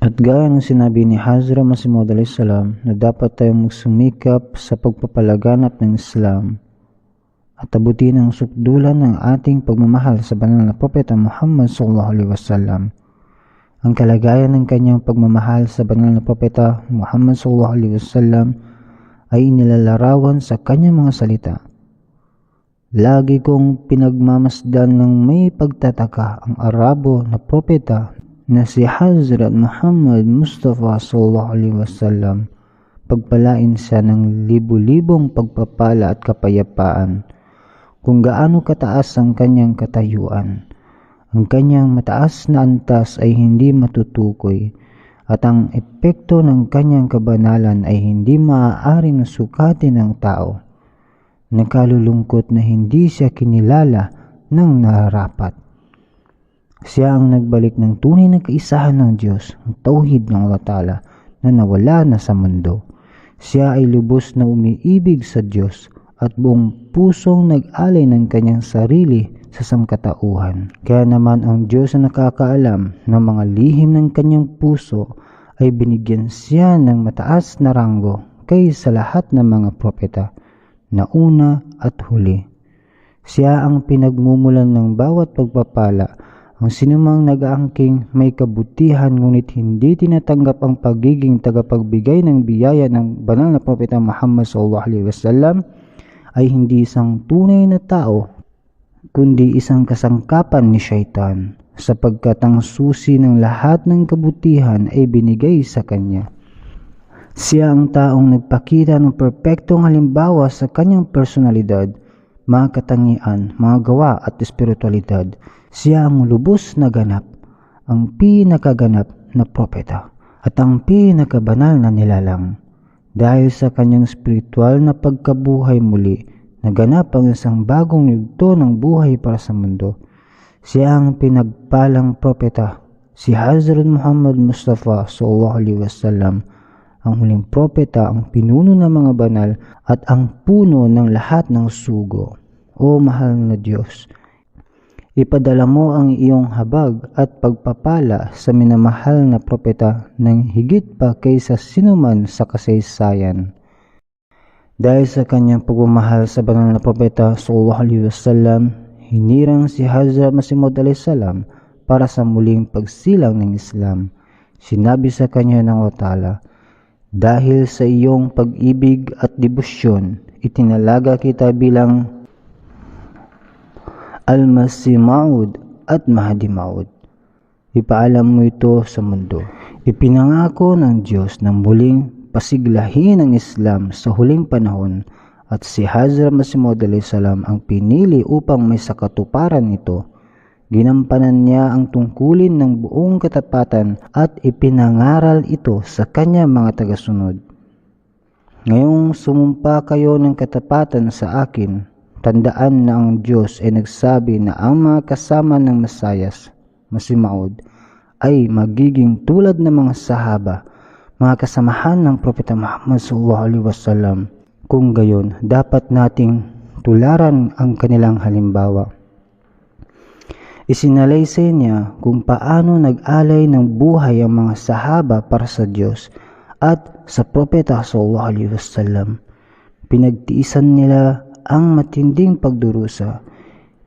At gaya ng sinabi ni Hazra Masimud salam na dapat tayong magsumikap sa pagpapalaganap ng Islam at abutin ang sukdulan ng ating pagmamahal sa banal na propeta Muhammad sallallahu alaihi wasallam. Ang kalagayan ng kanyang pagmamahal sa banal na propeta Muhammad sallallahu alaihi wasallam ay inilalarawan sa kanyang mga salita. Lagi kong pinagmamasdan ng may pagtataka ang Arabo na propeta na si Hazrat Muhammad Mustafa sallallahu alaihi wasallam pagpalain siya ng libu-libong pagpapala at kapayapaan kung gaano kataas ang kanyang katayuan. Ang kanyang mataas na antas ay hindi matutukoy at ang epekto ng kanyang kabanalan ay hindi maaaring sukatin ng tao. Nakalulungkot na hindi siya kinilala ng narapat. Siya ang nagbalik ng tunay na kaisahan ng Diyos, ang tauhid ng Allah na nawala na sa mundo. Siya ay lubos na umiibig sa Diyos at buong pusong nag-alay ng kanyang sarili sa sangkatauhan. Kaya naman ang Diyos na nakakaalam ng mga lihim ng kanyang puso ay binigyan siya ng mataas na ranggo kaysa lahat ng mga propeta na una at huli. Siya ang pinagmumulan ng bawat pagpapala ang sinumang nag-aangking may kabutihan ngunit hindi tinatanggap ang pagiging tagapagbigay ng biyaya ng banal na propeta Muhammad sallallahu wasallam ay hindi isang tunay na tao kundi isang kasangkapan ni syaitan sapagkat ang susi ng lahat ng kabutihan ay binigay sa kanya. Siya ang taong nagpakita ng perpektong halimbawa sa kanyang personalidad, mga katangian, mga gawa at espiritualidad siya ang lubos na ganap, ang pinakaganap na propeta at ang pinakabanal na nilalang. Dahil sa kanyang spiritual na pagkabuhay muli, naganap ang isang bagong yugto ng buhay para sa mundo. Siya ang pinagpalang propeta, si Hazrat Muhammad Mustafa sallallahu alaihi wasallam, ang huling propeta, ang pinuno ng mga banal at ang puno ng lahat ng sugo. O mahal na Diyos, Ipadala mo ang iyong habag at pagpapala sa minamahal na propeta ng higit pa kaysa sinuman sa kasaysayan. Dahil sa kanyang pagmamahal sa banal na propeta sallallahu alaihi wasallam, hinirang si Hazrat Masimud salam para sa muling pagsilang ng Islam. Sinabi sa kanya ng Allah Dahil sa iyong pag-ibig at debosyon, itinalaga kita bilang Al-Masih Maud at Mahdi Maud. Ipaalam mo ito sa mundo. Ipinangako ng Diyos na muling pasiglahin ang Islam sa huling panahon at si Hazrat Masih Maud salam ang pinili upang may sakatuparan ito. Ginampanan niya ang tungkulin ng buong katapatan at ipinangaral ito sa kanya mga tagasunod. Ngayong sumumpa kayo ng katapatan sa akin, Tandaan na ang Diyos ay nagsabi na ang mga kasama ng Masayas, masimaod, ay magiging tulad ng mga sahaba, mga kasamahan ng Propeta Muhammad sallallahu alaihi wasallam. Kung gayon, dapat nating tularan ang kanilang halimbawa. Isinalaysay niya kung paano nag-alay ng buhay ang mga sahaba para sa Diyos at sa Propeta sallallahu alaihi wasallam. Pinagtiisan nila ang matinding pagdurusa,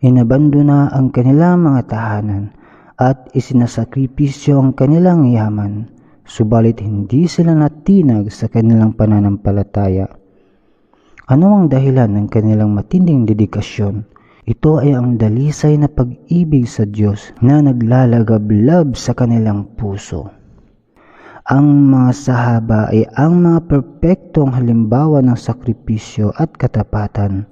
inabandona ang kanilang mga tahanan at isinasakripisyo ang kanilang yaman, subalit hindi sila natinag sa kanilang pananampalataya. Ano ang dahilan ng kanilang matinding dedikasyon? Ito ay ang dalisay na pag-ibig sa Diyos na naglalagablab sa kanilang puso. Ang mga sahaba ay ang mga perpektong halimbawa ng sakripisyo at katapatan